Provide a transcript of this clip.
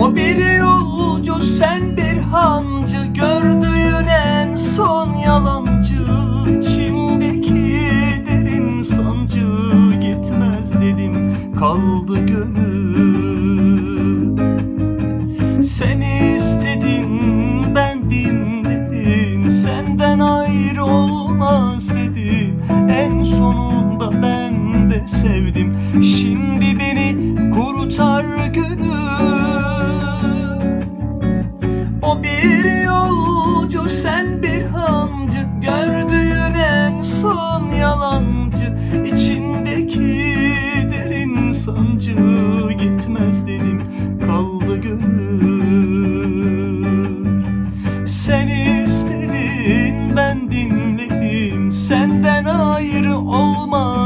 O bir yolcu sen bir hancı Gördüğün en son yalancı. Şimdiki derin sancı Gitmez dedim kaldı gönül. Sen istedin ben dinledim Senden ayrı olmaz dedim. En sonunda ben de sevdim. Şimdi beni kurtar O bir yolcu sen bir hancı. Gördüğün en son yalancı. İçindeki derin sancı Gitmez dedim kaldı gönül. Seni istedin ben dinledim. Senden ayrı olmaz.